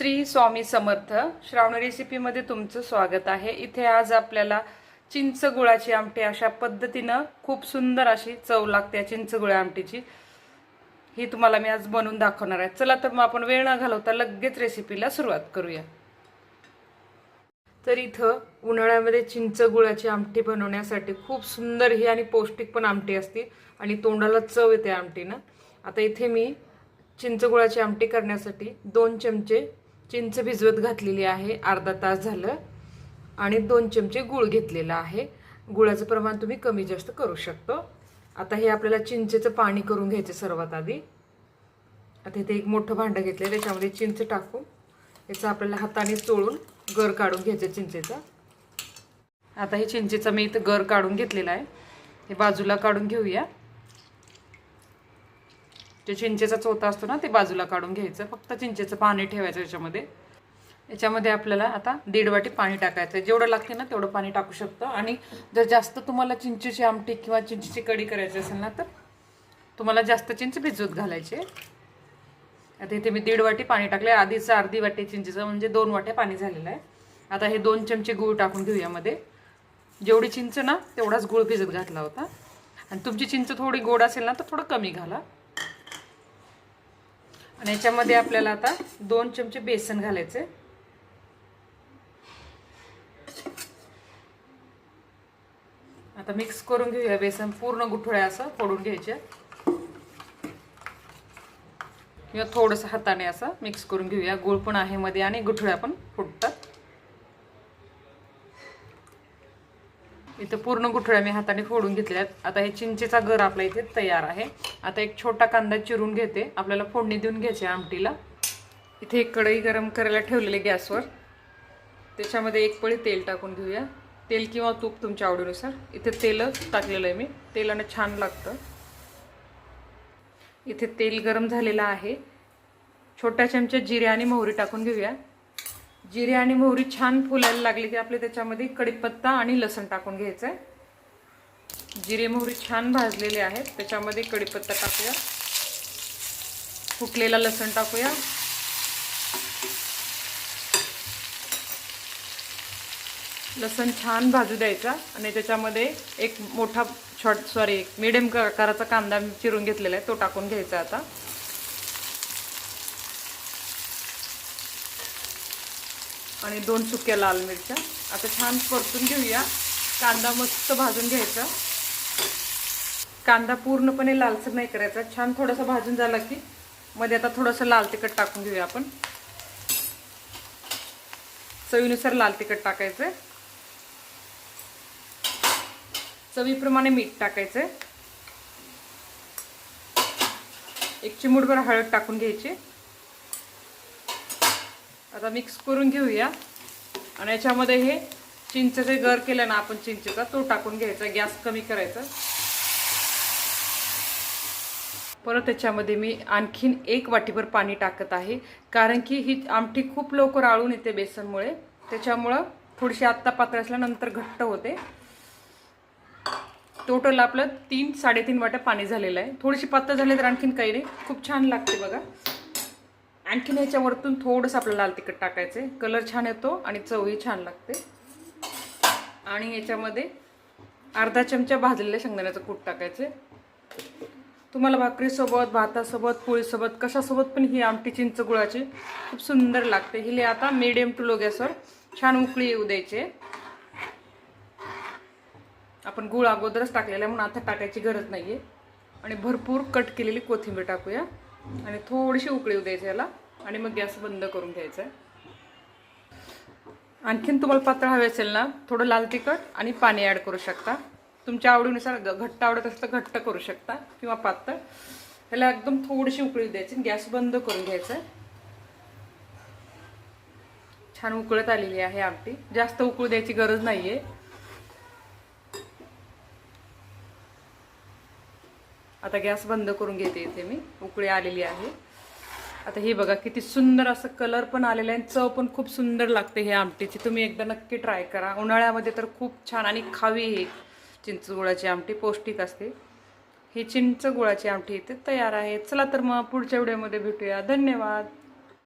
श्री स्वामी समर्थ श्रावणी रेसिपीमध्ये तुमचं स्वागत आहे. इथे आज आपल्याला चिंच गुळाची आमटी अशा पद्धतीनं खूप सुंदर अशी चव लागते या चिंच गुळा आमटीची. ही तुम्हाला मी आज बनवून दाखवणार आहे. चला तर मग आपण वेळ न घालवता लगेच रेसिपीला सुरुवात करूया. तर इथं उन्हाळ्यामध्ये चिंच गुळाची आमटी बनवण्यासाठी खूप सुंदर ही आणि पौष्टिक पण आमटी असते आणि तोंडाला चव येते आमटीनं. आता इथे मी चिंच गुळाची आमटी करण्यासाठी दोन चमचे चिंच भिजवत घातलेली आहे. अर्धा तास झालं आणि दोन चमचे गूळ घेतलेला आहे. गुळाचं प्रमाण तुम्ही कमी जास्त करू शकतो. आता हे आपल्याला चिंचेचं पाणी करून घ्यायचं सर्वात आधी. आता इथे एक मोठं भांडं घेतलं त्याच्यामध्ये चिंच टाकून याचं आपल्याला हाताने चोळून गर काढून घ्यायचं चिंचेचा. आता हे चिंचेचा मी इथं गर काढून घेतलेला आहे. हे बाजूला काढून घेऊया. जे चिंचेचा चोथा असतो ना ते बाजूला काढून घ्यायचं. फक्त चिंचेचं पाणी ठेवायचं याच्यामध्ये. याच्यामध्ये आपल्याला आता दीड वाटी पाणी टाकायचं आहे. जेवढं लागते ना तेवढं पाणी टाकू शकतो. आणि जर जास्त तुम्हाला चिंचेची आमटी किंवा चिंचेची कढी करायची असेल ना तर तुम्हाला जास्त चिंच भिजवत घालायचे आता इथे मी दीड वाटी पाणी टाकले आधीच अर्धी वाटी चिंचेचं म्हणजे दोन वाट्या पाणी झालेलं आहे. आता हे दोन चमचे गूळ टाकून घेऊ यामध्ये. जेवढी चिंच ना तेवढाच गूळ भिजत घातला होता. आणि तुमची चिंच थोडी गोड असेल ना तर थोडं कमी घाला. आणि याच्यामध्ये आपल्याला आता दोन चमचे बेसन घालायचे. आता मिक्स करून घेऊया बेसन पूर्ण गुठळ्या असं फोडून घ्यायचे किंवा थोडंसं हाताने असं मिक्स करून घेऊया. गुळ पण आहे मध्ये आणि गुठळ्या पण फोड इथं पूर्ण गुठळ्या मी हाताने फोडून घेतल्यात. आता हे चिंचेचा घर आपला इथे तयार आहे. आता एक छोटा कांदा चिरून घेते. आपल्याला फोडणी देऊन घ्यायची आहे आमटीला. इथे एक कढई गरम करायला ठेवलेली गॅसवर. त्याच्यामध्ये एक पळी तेल टाकून घेऊया. तेल किंवा तूप तुमच्या आवडीनुसार. इथे तेल टाकलेलं आहे मी. तेलानं छान लागतं. इथे तेल गरम झालेलं आहे. छोट्या चमच्या जिरे आणि मोहरी टाकून घेऊया. जिरे आणि मोहरी छान फुलायला लागली की आपले त्याच्यामध्ये कढीपत्ता आणि लसण टाकून घ्यायचं आहे जिरे मोहरी छान भाजलेले आहेत. त्याच्यामध्ये कडीपत्ता टाकूया. फुटलेला लसण टाकूया. लसण छान भाजू द्यायचा आणि त्याच्यामध्ये एक मोठा शॉर्ट सॉरी एक मिडियम आकाराचा कांदा चिरून घेतलेला आहे. तो टाकून घ्यायचा आता. आणि दोन सुक्या लाल मिरच्या. आता छान परतून घेऊया. कांदा मस्त भाजून घ्यायचा. कांदा पूर्णपणे लालसर नाही करायचा. छान थोडासा भाजून झाला की मध्ये आता थोडंसं लाल तिखट टाकून घेऊया आपण. चवीनुसार लाल तिखट टाकायचं चवीप्रमाणे मीठ टाकायचं एक चिमूटभर हळद टाकून घ्यायची. आता मिक्स करून घेऊया. आणि याच्यामध्ये हे चिंचेचे गर केलं ना आपण चिंचेचा तो टाकून घ्यायचा गॅस कमी करायचा. परत त्याच्यामध्ये मी आणखीन एक वाटीभर पाणी टाकत आहे. कारण की ही आमटी खूप लवकर आळून येते बेसनमुळे. त्याच्यामुळं थोडीशी आत्ता पातळ असल्यानंतर घट्ट होते. टोटल आपलं तीन साडेतीन वाट्या पाणी झालेलं आहे. थोडीशी पातळ झाली तर आणखीन काही नाही. खूप छान लागते बघा. आणखीन ह्याच्यावरतून थोडंसं आपलं लाल तिखट टाकायचं आहे कलर छान येतो आणि चवही छान लागते. आणि याच्यामध्ये अर्धा चमचा भाजलेल्या शेंगदाण्याचं कूट टाकायचे तुम्हाला भाकरीसोबत भातासोबत पोळीसोबत कशासोबत पण ही आमटी चिंच गुळाची खूप सुंदर लागते. हिले आता मिडियम टू लो गॅसवर छान उकळी येऊ द्यायचे. आपण गुळ अगोदरच टाकलेला आहे म्हणून आता टाकायची गरज नाही आहे आणि भरपूर कट केलेली कोथिंबीर टाकूया. आणि थोडीशी उकळी द्यायची याला. आणि मग गॅस बंद करून घ्यायचा आहे. आणखीन तुम्हाला पातळ हवे असेल ना थोडं लाल तिखट आणि पाणी ॲड करू शकता. तुमच्या आवडीनुसार घट्ट आवडत असेल तर घट्ट करू शकता किंवा पातळ. ह्याला एकदम थोडीशी उकळी द्यायची गॅस बंद करून घ्यायचा आहे. छान उकळत आलेली आहे आमटी. जास्त उकळू द्यायची गरज नाही आहे आता गॅस बंद करून घेते इथे मी. उकळी आलेली आहे. आता हे बघा किती सुंदर असं कलर पण आलेला आहे चव पण खूप सुंदर लागते हे आमटीची. तुम्ही एकदा नक्की ट्राय करा. उन्हाळ्यामध्ये तर खूप छान आणि खावी ही चिंच गुळाची आमटी पौष्टिक असते. ही चिंच गुळाची आमटी इथे तयार आहे. चला तर मग पुढच्या व्हिडिओमध्ये भेटूया. धन्यवाद.